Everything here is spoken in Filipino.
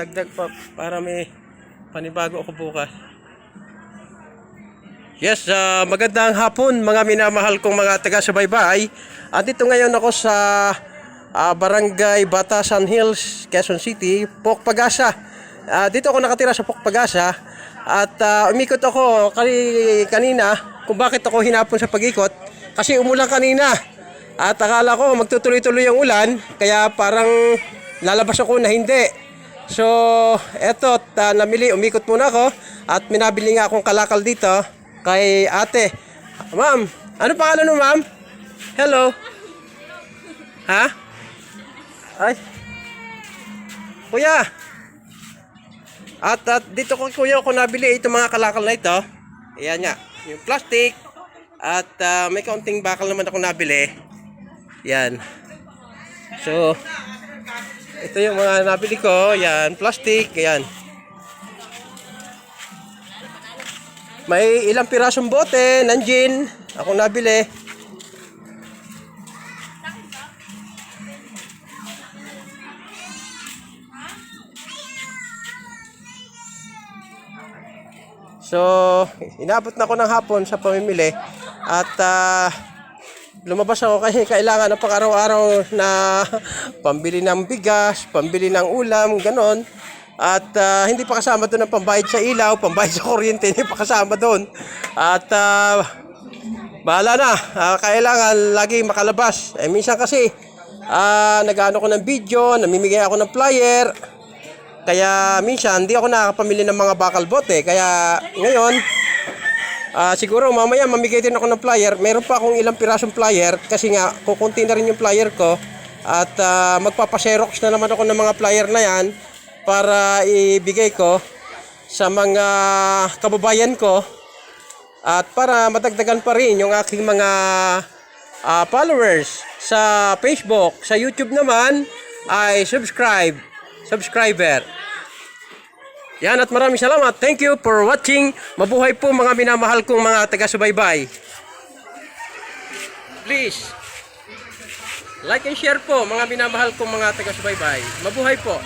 dagdag pa para may panibago ako bukas. Yes, ah, magandang hapon mga minamahal kong mga taga-subaybay. At dito ngayon ako sa ah, Barangay Batasan Hills, Quezon City, Pok Pagasa. Ah, dito ako nakatira sa Pok Pagasa at ah, umikot ako kani, kanina kung bakit ako hinapon sa pag-ikot kasi umulan kanina. At akala ko magtutuloy-tuloy ang ulan kaya parang lalabas ako na hindi. So, eto, ta, namili, umikot muna ako at minabili nga akong kalakal dito kay ate. Ma'am, ano pangalan mo ma'am? Hello? Ha? Ay. Kuya. At, at dito ko kuya ako nabili itong mga kalakal na ito. Ayan nga, yung plastic. At ah, may kaunting bakal naman ako nabili. Yan. So, ito yung mga nabili ko. Yan, plastic. Yan. May ilang pirasong bote ng gin. Ako nabili. So, inabot na ako ng hapon sa pamimili. At ah, lumabas ako kasi kailangan ng pang-araw-araw na pambili ng bigas, pambili ng ulam, ganon. At ah, hindi pa kasama doon ang pambayad sa ilaw, pambayad sa kuryente, hindi pa kasama doon. At ah, bahala na, Ah, kailangan lagi makalabas. Eh, minsan kasi, ah, nag-ano ko ng video, namimigay ako ng flyer, kaya minsan hindi ako nakakapamili ng mga bakal bote. Kaya ngayon, ah siguro mamaya mamigay din ako ng flyer. Meron pa akong ilang pirasong flyer kasi nga kukunti na rin yung flyer ko. At ah, magpapaserox na naman ako ng mga flyer na yan para ibigay ko sa mga kababayan ko at para matagdagan pa rin yung aking mga ah, followers sa Facebook, sa YouTube naman ay subscribe, subscriber. Yan at maraming salamat. Thank you for watching. Mabuhay po mga minamahal kong mga taga-subaybay. Please, like and share po mga minamahal kong mga taga-subaybay. Mabuhay po.